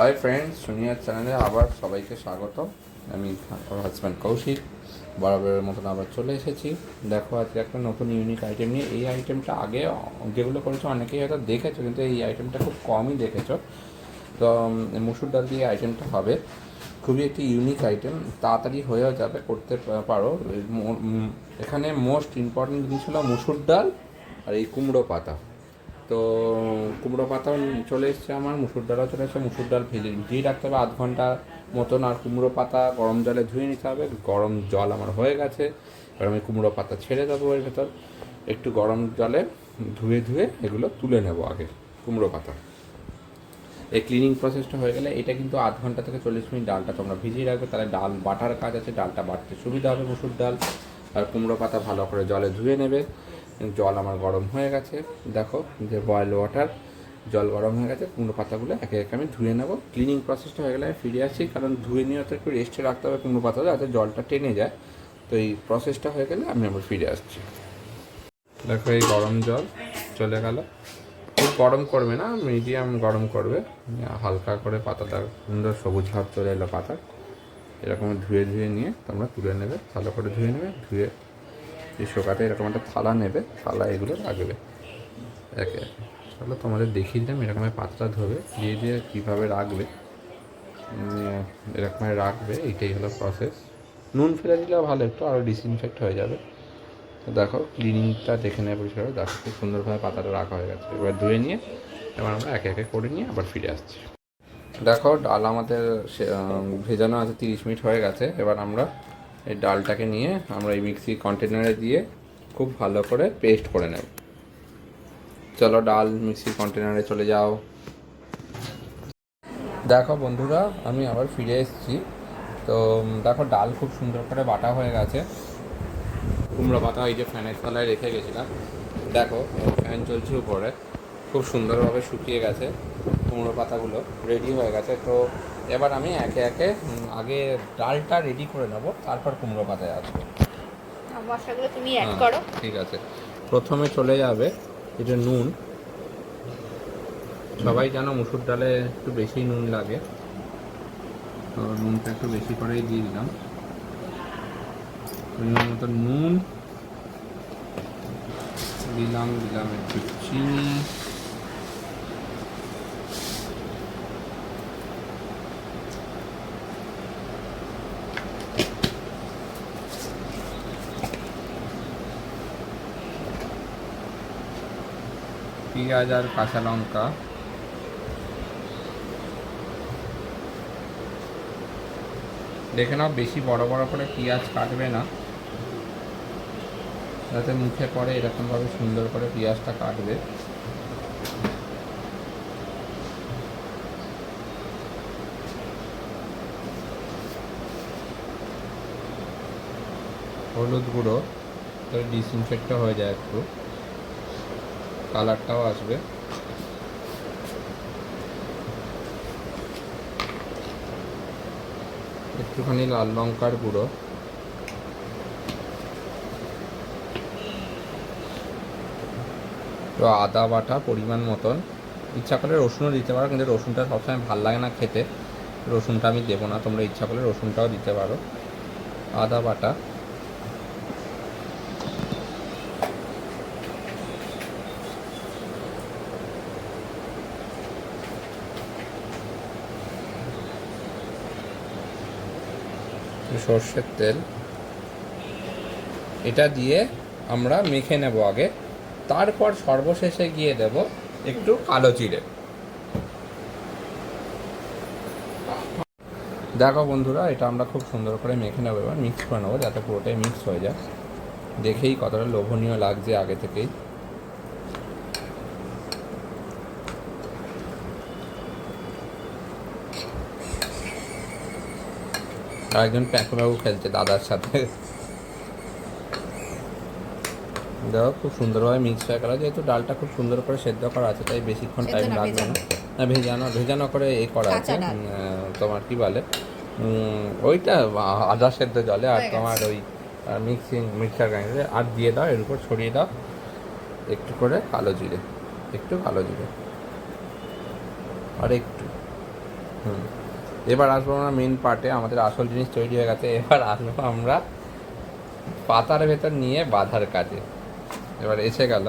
Hi friends সুনিয়ার চ্যানেলে আবার সবাইকে স্বাগত আমি আমার হাজব্যান্ড কৌশিক। বরাবরের মতন আবার চলে এসেছি। দেখো, আজকে একটা নতুন ইউনিক আইটেম নিয়ে। এই আইটেমটা আগে যেগুলো করেছ, অনেকেই হয়তো দেখেছ, কিন্তু এই আইটেমটা খুব কমই দেখেছ। তো মুসুর ডাল দিয়ে আইটেমটা হবে। খুবই একটি ইউনিক আইটেম তাড়াতাড়ি হয়েও যাবে, করতে পারো। এখানে মোস্ট ইম্পর্টেন্ট জিনিস হলো মুসুর ডাল আর এই কুমড়ো পাতা। তো কুমড়ো পাতাও চলে এসছে আমার, মুসুর ডালও চলে এসছে, মুসুর ডাল ভেজে ভিজিয়ে রাখতে হবে আধ ঘণ্টা মতন আর কুমড়ো পাতা গরম জলে ধুয়ে নিতে হবে। গরম জল আমার হয়ে গেছে, এবার আমি কুমড়ো পাতা ছেড়ে দেবো এর ভেতর। একটু গরম জলে ধুয়ে ধুয়ে এগুলো তুলে নেব আগে, কুমড়ো পাতা। এই ক্লিনিং প্রসেসটা হয়ে গেলে এটা কিন্তু আধ ঘণ্টা থেকে চল্লিশ মিনিট ডালটা তোমরা ভিজিয়ে রাখবে। তাহলে ডাল বাটার কাজ আছে, ডালটা বাটতে সুবিধা হবে মুসুর ডাল। আর কুমড়ো পাতা ভালো করে জলে ধুয়ে নেবে। জল আমার গরম হয়ে গেছে। দেখো যে বয়েল ওয়াটার জল গরম হয়ে গেছে, কুমড়ো পাতাগুলো একে একে আমি ধুয়ে নেব। ক্লিনিং প্রসেসটা হয়ে গেলে আমি ফিরে আসছি কারণ ধুয়ে নিয়ে তো একটু রেস্টে রাখতে হবে কুমড়ো পাতা যাতে জলটা টেনে যায়। তো এই প্রসেসটা হয়ে গেলে আমি আবার ফিরে আসছি। দেখো এই গরম জল চলে গেল। খুব গরম করবে না মিডিয়াম গরম করবে। হালকা করে পাতাটা, সুন্দর সবুজ ভাব চলে এলো পাতা এরকম ধুয়ে ধুয়ে নিয়ে তোমরা তুলে নেবে, ভালো করে ধুয়ে নেবে, ধুয়ে এই শোকাতে এরকম একটা থালা নেবে থালা এগুলো রাখবে। একে একে। তাহলে তোমাদের দেখিয়ে দিলাম এরকম পাত্রটা ধোবে দিয়ে দিয়ে কীভাবে রাখবে। উম, এরকম রাখবে এইটাই হলো প্রসেস নুন ফেলে দিলেও ভালো একটু আরও ডিসইনফেক্ট হয়ে যাবে। তো দেখো ক্লিনিংটা দেখে নেবে পরিষ্কার। করে। দেখো খুব সুন্দরভাবে পাতাটা রাখা হয়ে গেছে। এবার ধুয়ে নিয়ে এবার আমরা একে একে করে নিয়ে আবার ফিরে আসছি। দেখো ডাল আমাদের ভেজানো আছে তিরিশ মিনিট হয়ে গেছে। এবার আমরা এই ডালটাকে নিয়ে আমরা এই মিক্সি কন্টেনারে দিয়ে খুব ভালো করে পেস্ট করে নেব। চলো ডাল মিক্সি কন্টেনারে চলে যাও। দেখো বন্ধুরা, আমি আবার ফিরে এসেছি। তো দেখো ডাল খুব সুন্দর করে বাটা হয়ে গেছে। কুমড়ো পাতা এই যে ফ্যানের তলায় রেখে গেছিলাম। দেখো, ফ্যান চলছে উপরে। খুব সুন্দরভাবে শুকিয়ে গেছে কুমড়ো পাতাগুলো রেডি হয়ে গেছে। তো এবার আমি একে একে আগে ডালটা রেডি করে নেব তারপর কুমড়ো পাতায় আসব। মশলাগুলো তুমি অ্যাড হ্যাঁ, করো। ঠিক আছে। প্রথমে চলে যাবে এটা নুন। সবাই জানো মুসুর ডালে একটু বেশি নুন লাগে। তো নুনটা একটু বেশি করেই দিয়ে দিলাম। পরিমাণ মতো নুন। দিলাম দিলাম একটু চিনি। পেঁয়াজ আর কাঁচা লঙ্কা। দেখে নাও, বেশি বড় বড় করে পেঁয়াজ কাটবে না। যাতে মুখে পরে এরকমভাবে সুন্দর করে পেঁয়াজটা কাটবে। হলুদ গুঁড়ো তো ডিসইনফেক্টও হয়ে যায় একটু। কালারটাও আসবে। একটুখানি লাল লঙ্কার গুঁড়ো। তো আদা বাটা পরিমাণ মতন। ইচ্ছা করলে রসুনও দিতে পারো, কিন্তু রসুনটা সবসময় ভালো লাগে না খেতে। রসুনটা আমি দেবো না, তোমরা ইচ্ছা করলে রসুনটাও দিতে পারো। আদা বাটা। সর্ষের তেল। এটা দিয়ে আমরা মেখে নেব আগে। তারপর সর্বশেষে গিয়ে দেব একটু কালো জিরে। দেখো বন্ধুরা, এটা আমরা খুব সুন্দর করে মেখে নেব, এবার মিক্স করে নেব যাতে পুরোটাই মিক্স হয়ে যায়। দেখেই কতটা লোভনীয় লাগছে আগে থেকেই। আর একজন প্যাকুবাবু খেলছে দাদার সাথে। দেখো খুব সুন্দরভাবে মিক্স হয়ে গেল। যেহেতু ডালটা খুব সুন্দর করে সেদ্ধ করা আছে তাই বেশিক্ষণ টাইম লাগবে না। না ভেজানো ভেজানো করে এ করা আছে। তোমার কি বলে? ওইটা আদা সেদ্ধ জলে আর তোমার ওই মিক্সিং মিক্সার গ্রাইন্ডারে আর দিয়ে দাও এর উপর ছড়িয়ে দাও। একটু করে কালো জিরে একটু কালো জিরে। আর একটু। হুম। এবার আসব আমরা মেন পার্টে আমাদের আসল জিনিস তৈরি হয়ে গেছে। এবার আসব আমরা পাতার ভেতর নিয়ে বাঁধার কাজে। এবার এসে গেল।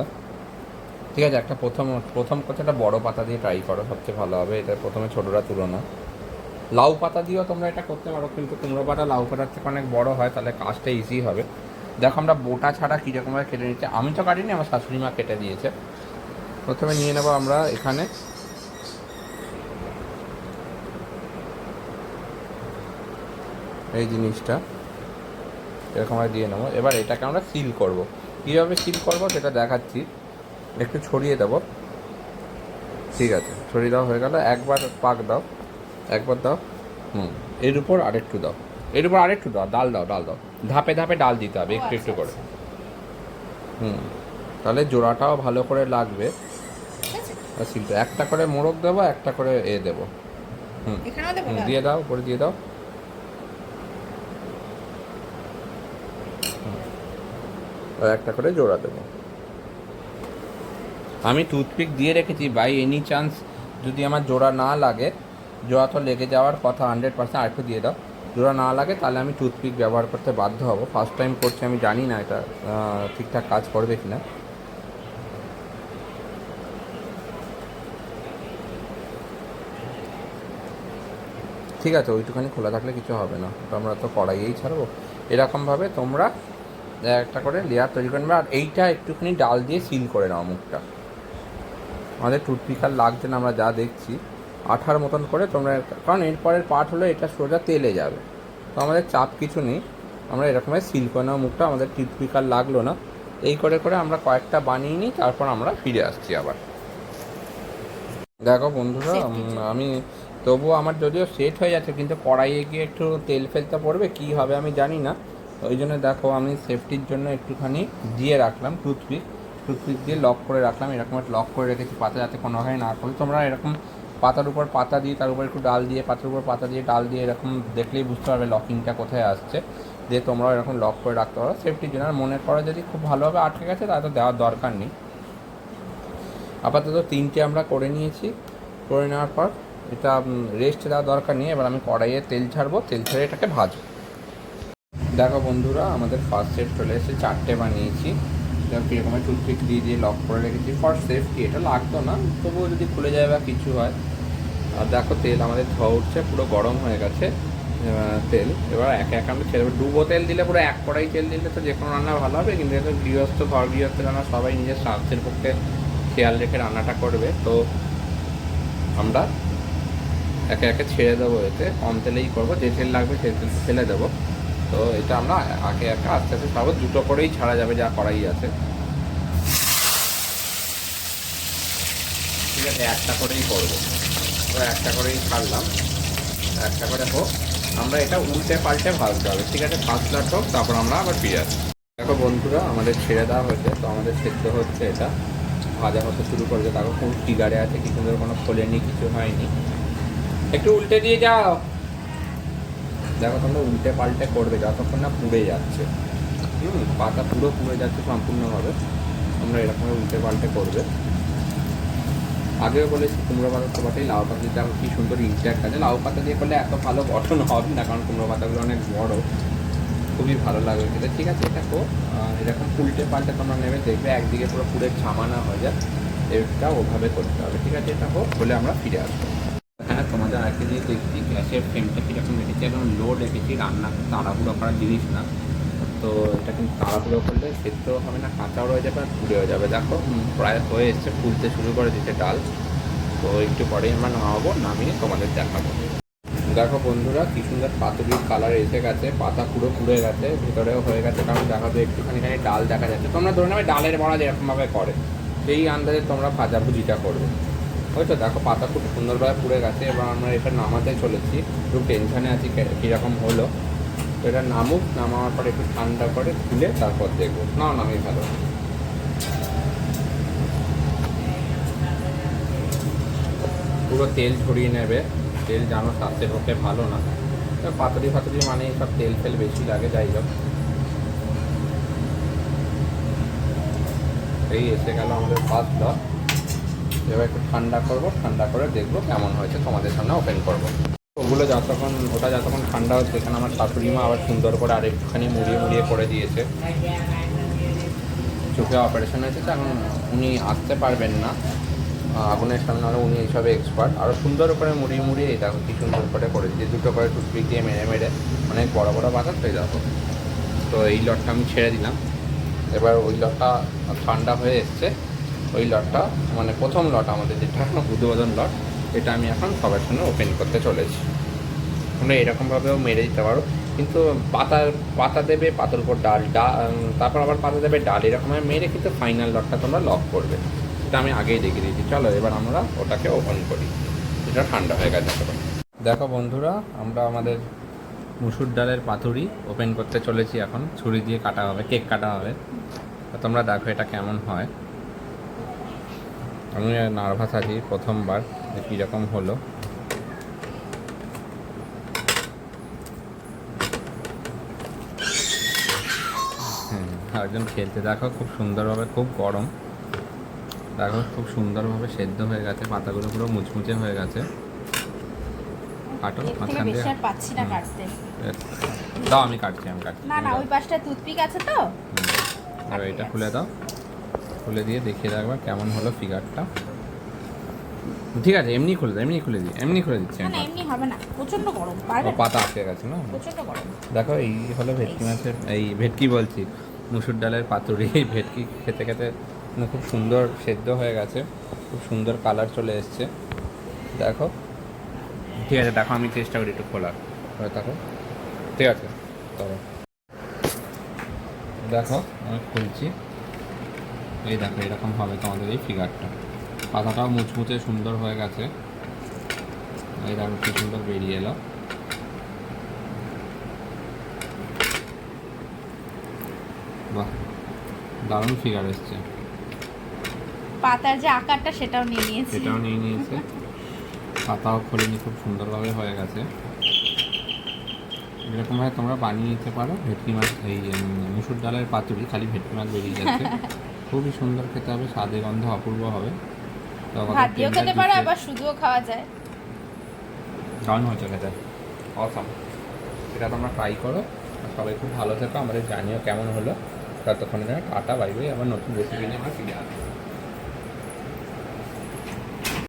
ঠিক আছে, একটা প্রথম প্রথম কথা একটা বড় পাতা দিয়ে ট্রাই করো, সবচেয়ে ভালো হবে। এটা প্রথমে ছোটোরা তুলো না। লাউ পাতা দিয়েও তোমরা এটা করতে পারো, কিন্তু কুমড়ো পাতা লাউ পাতার থেকে অনেক বড় হয়, তাহলে কাজটা ইজি হবে। দেখো আমরা বোটা ছাড়া কীরকমভাবে কেটে নিচ্ছি। আমি তো কাটিনি, আমার শাশুড়ি মা কেটে দিয়েছে। প্রথমে নিয়ে নেব আমরা এখানে এই জিনিসটা। এরকম আমরা দিয়ে নেব। এবার এটাকে আমরা সিল করব। কীভাবে সিল করব সেটা দেখাচ্ছি। একটু ছড়িয়ে দেবো। ঠিক আছে ছড়িয়ে দেওয়া হয়ে গেল। একবার পাক দাও। একবার দাও। হুম এর উপর আরেকটু দাও। এর উপর আরেকটু দাও। ডাল দাও ডাল দাও। ধাপে ধাপে ডাল দিতে হবে একটু একটু করে। হুম তাহলে জোড়াটাও ভালো করে লাগবে। সিলটা একটা করে মোড়ক দেবো একটা করে এ দেবো। হুম? দিয়ে দাও করে দিয়ে দাও হুম। আর একটা করে জোড়া দেবো। আমি টুথপিক দিয়ে রেখেছি। বাই এনি চান্স যদি আমার জোড়া না লাগে, জোড়া তো লেগে যাওয়ার কথা হান্ড্রেড পার্সেন্ট আরেকটু দিয়ে দাও। জোড়া না লাগে তাহলে আমি টুথপিক ব্যবহার করতে বাধ্য হব। ফার্স্ট টাইম করছি, আমি জানি না এটা ঠিকঠাক কাজ করবে কি না ঠিক আছে, ওইটুখানি খোলা থাকলে কিছু হবে না। আমরা তো কড়াইয়েই ছাড়বো। এরকমভাবে তোমরা একটা করে লেয়ার তৈরি করে নেবে। আর এইটা একটুখানি ডাল দিয়ে সিল করে নাও মুখটা। আমাদের টুথপিক আর লাগছে না আমরা যা দেখছি। আঠার মতন করে তোমরা কারণ এরপরের পার্ট হলো এটা সোজা তেলে যাবে। তো আমাদের চাপ কিছু নেই। আমরা এরকমভাবে সিল করে নেওয়া মুখটা আমাদের টুথপিক আর লাগল না। এই করে করে আমরা কয়েকটা বানিয়ে নিই তারপর আমরা ফিরে আসছি আবার। দেখো বন্ধুরা। আমি তবুও আমার যদিও সেট হয়ে যাচ্ছে কিন্তু কড়াইয়ে গিয়ে একটু তেল ফেলতে পড়বে কী হবে আমি জানি না। ওই জন্য দেখো আমি সেফটির জন্য একটুখানি দিয়ে রাখলাম টুথপিক টুথপিক দিয়ে লক করে রাখলাম, এরকম একটা লক করে রেখেছি পাতা যাতে কোনোভাবে না করে। তোমরা এরকম পাতার উপর পাতা দিয়ে, তার উপর একটু ডাল দিয়ে, পাতার উপর পাতা দিয়ে, ডাল দিয়ে এরকম দেখলেই বুঝতে পারবে লকিংটা কোথায় আসছে। দিয়ে তোমরাও এরকম লক করে রাখতে পারো। সেফটির জন্য আর মনে করো যদি খুব ভালোভাবে আটকে গেছে, তাহলে তো দেওয়ার দরকার নেই। আপাতত তিনটে আমরা করে নিয়েছি। করে নেওয়ার পর এটা রেস্ট দেওয়ার দরকার নেই। এবার আমি কড়াইয়ে তেল ছাড়বো, তেল ছেড়ে এটাকে ভাজবো। দেখো বন্ধুরা, আমাদের ফার্স্ট সেট চলে এসে চারটে বানিয়েছি। দেখো কীরকম টুথপিক দিয়ে দিয়ে লক করে রেখেছি। ফর সেফটি এটা লাগতো না, তবুও যদি খুলে যায় বা কিছু হয়। আর দেখো তেল, আমাদের ধোয়া উঠছে, পুরো গরম হয়ে গেছে তেল। এবার একে একে আমরা ছেড়ে। ডুবো তেল দিলে পুরো এক কড়াই তেল দিলে তো যে কোনো রান্না ভালো হবে, কিন্তু এটা গৃহস্থ, ঘর গৃহস্থ রান্না সবাই নিজের স্বাস্থ্যের পক্ষে খেয়াল রেখে রান্নাটা করবে। তো আমরা একে একে ছেড়ে দেবো এতে। কম তেলেই করব, যে তেল লাগবে সেই তেল ফেলে দেবো। তো এটা আমরা একে একে আস্তে আস্তে ছাড়বো দুটো করেই ছাড়া যাবে যা করাই আছে। ঠিক আছে, একটা করেই করব। তো একটা করেই ছাড়লাম। একটা করে হোক, আমরা এটা উল্টে পাল্টে ভাজতে হবে। ঠিক আছে পাঁচ লাখ হোক, তারপর আমরা আবার ফিরে আসি দেখো বন্ধুরা, আমাদের ছেড়ে দেওয়া হয়েছে, তো আমাদের সেদ্ধ হচ্ছে এটা। ভাজা হতে শুরু করেছে। তারপর কোন টিগারে আছে কি সুন্দর কোনো খোলেনি, কিছু হয়নি। একটু উল্টে দিয়ে যাও। দেখো তোমরা উল্টে পাল্টে করবে, যতক্ষণ না পুড়ে যাচ্ছে। হুম, পাতা পুরো পুড়ে যাচ্ছে, সম্পূর্ণভাবে। তোমরা এরকম উল্টে পাল্টে করবে। আগেও বলেছি, কুমড়ো পাতা তো বটেই লাউ পাতা দিতে কি সুন্দর ইনট্যাক্ট আছে। লাউ পাতা দিয়ে করলে এত ভালো গঠন হবে না, কারণ কুমড়ো পাতাগুলো অনেক বড়। খুবই ভালো লাগবে খেতে। ঠিক আছে, এটা কো এরকম উল্টে পাল্টে তোমরা নেবে, দেখবে একদিকে পুরো পুরে ছামানা হয়ে যায়। এটা ওভাবে করতে হবে। ঠিক আছে, এটা হোক, বলে আমরা ফিরে আসব। হ্যাঁ তোমাদের আরেকটা জিনিস দেখছি। গ্যাসের ফ্লেমটা কীরকম রেখেছি? একদম লো রেখেছি রান্না তাড়াহুড়ো করার জিনিস না। তো এটা কিন্তু তাড়াহুড়ো করলে সেদ্ধ হবে না কাঁচাও রয়ে যাবে আর পুড়েও যাবে। দেখো প্রায় হয়ে এসছে ফুলতে শুরু করে দিতে ডাল। তো একটু পরেই আমরা নামাবো নামিয়ে তোমাদের দেখাবো। দেখো বন্ধুরা কি সুন্দর পাতুরির কালার এসে গেছে পাতা পুরো পুড়ে গেছে ভেতরেও হয়ে গেছে। কারণ দেখাবে একটুখানি খানি ডাল দেখা যাচ্ছে। তোমরা ধরে নেবে ডালের বড়া যেরকমভাবে করে সেই আন্দাজে তোমরা ভাজাভুজিটা করবে। হয়তো দেখো পাতা খুব সুন্দরভাবে পুড়ে গেছে, এবার আমরা এটা নামাতে চলেছি। একটু টেনশনে আছি কীরকম হলো। তো এটা নামুক নামার পর একটু ঠান্ডা করে খুলে তারপর দেখব। না নামিয়ে ভালো পুরো তেল ছড়িয়ে নেবে। তেল জানো স্বাস্থ্যের পক্ষে ভালো না। পাতুরি ফাতুরি মানে সব তেল ফেল বেশি লাগে, যাই হোক। এই এসে গেল আমাদের ডট এবার একটু ঠান্ডা করব, ঠান্ডা করে দেখব কেমন হয়েছে, তোমাদের সামনে ওপেন করব। ওগুলো যতক্ষণ, ওটা যতক্ষণ ঠান্ডা হচ্ছে, এখানে আমার শাশুড়ি মা আবার সুন্দর করে আর একটুখানি মুড়িয়ে মুড়িয়ে করে দিয়েছে। চোখে অপারেশন হয়েছে তো এখন উনি আসতে পারবেন না। আগুনের সামনে আরও উনি এইসবে এক্সপার্ট আরও সুন্দর করে মুড়িয়ে মুড়িয়ে দেখো কি সুন্দর করে করে দিয়ে দুটো করে টুথপিক দিয়ে মেরে মেরে অনেক বড় বড় পাতা হয়ে যাব তো এই লটটা আমি ছেড়ে দিলাম। এবার ওই লটটা ঠান্ডা হয়ে এসছে। ওই লটটা মানে প্রথম লট আমাদের যেটা উদ্বোধন লট, এটা আমি এখন সবার সামনে ওপেন করতে চলেছি। তোমরা এরকমভাবেও মেরে দিতে পারো। কিন্তু পাতা পাতা দেবে, পাতার উপর ডাল ডাল তারপর আবার পাতা দেবে, ডাল এরকমভাবে মেরে কিন্তু ফাইনাল লটটা তোমরা লক করবে। এটা আমি আগেই দেখিয়ে দিয়েছি। চলো, এবার আমরা ওটাকে ওপেন করি। এটা ঠান্ডা হয়ে গেছে। দেখো বন্ধুরা, আমরা আমাদের মুসুর ডালের পাতুরি ওপেন করতে চলেছি এখন। ছুরি দিয়ে কাটা হবে, কেক কাটা হবে। তোমরা দেখো এটা কেমন হয়। আমি নার্ভাস আছি প্রথমবার কীরকম হলো। হুম একজন খেলতে দেখো খুব সুন্দরভাবে খুব গরম। দেখো খুব সুন্দরভাবে সেদ্ধ হয়ে গেছে পাতাগুলো পুরো মুচমুচে হয়ে গেছে। কাটো থেকে মাঝখান দিয়ে পাচ্ছি না কাটতে। দাও আমি কাটছি আমি কাটছি। না না ওই পাশটা টুথপিক আছে তো। এবার এটা খুলে দাও। খুলে দিয়ে দেখিয়ে রাখবা কেমন হলো ফিগারটা ঠিক আছে এমনি খুলে দাও এমনি খুলে দিই এমনি খুলে দিচ্ছি না এমনি হবে না প্রচণ্ড গরম পারবে পাতা আটকে গেছে না? প্রচণ্ড গরম। দেখো এই হলো ভেটকি মাছের এই ভেটকি বলছি মুসুর ডালের পাতুরি এই ভেটকি খেতে খেতে খুব সুন্দর সেদ্ধ হয়ে গেছে খুব সুন্দর কালার চলে এসছে। দেখো। ঠিক আছে দেখো আমি চেষ্টা করি একটু খোলার দেখো। ঠিক আছে তবে দেখো আমি খুলছি। এই দেখো এরকম হবে তোমাদের এই ফিগারটা পাতাটাও মুচমুচে সুন্দর হয়ে গেছে। এই দেখো কি সুন্দর বেরিয়ে এলো। বাহ দারুণ ফিগার এসছে। পাতার যে আকারটা সেটাও নিয়ে নিয়েছি। সেটাও নিয়ে নিয়েছে। পাতাও খোলেনি খুব সুন্দরভাবে হয়ে গেছে। এরকমভাবে তোমরা বানিয়ে নিতে পারো। ভেটকি মাছ এই মুসুর ডালের পাতুরি খালি ভেটকি মাছ বেরিয়ে যাচ্ছে। খুবই সুন্দর খেতে হবে স্বাদে গন্ধ অপূর্ব হবে। ভাত দিয়েও খেতে পারো আবার শুধুও খাওয়া যায়। দারুণ হয়েছে খেতে। অসাম এটা তোমরা ট্রাই করো। আর সবাই খুব ভালো থেকো আমাদের জানিও কেমন হলো। ততক্ষণে টাটা বাইবে আবার নতুন রেসিপি নিয়ে আমরা ফিরে আসব।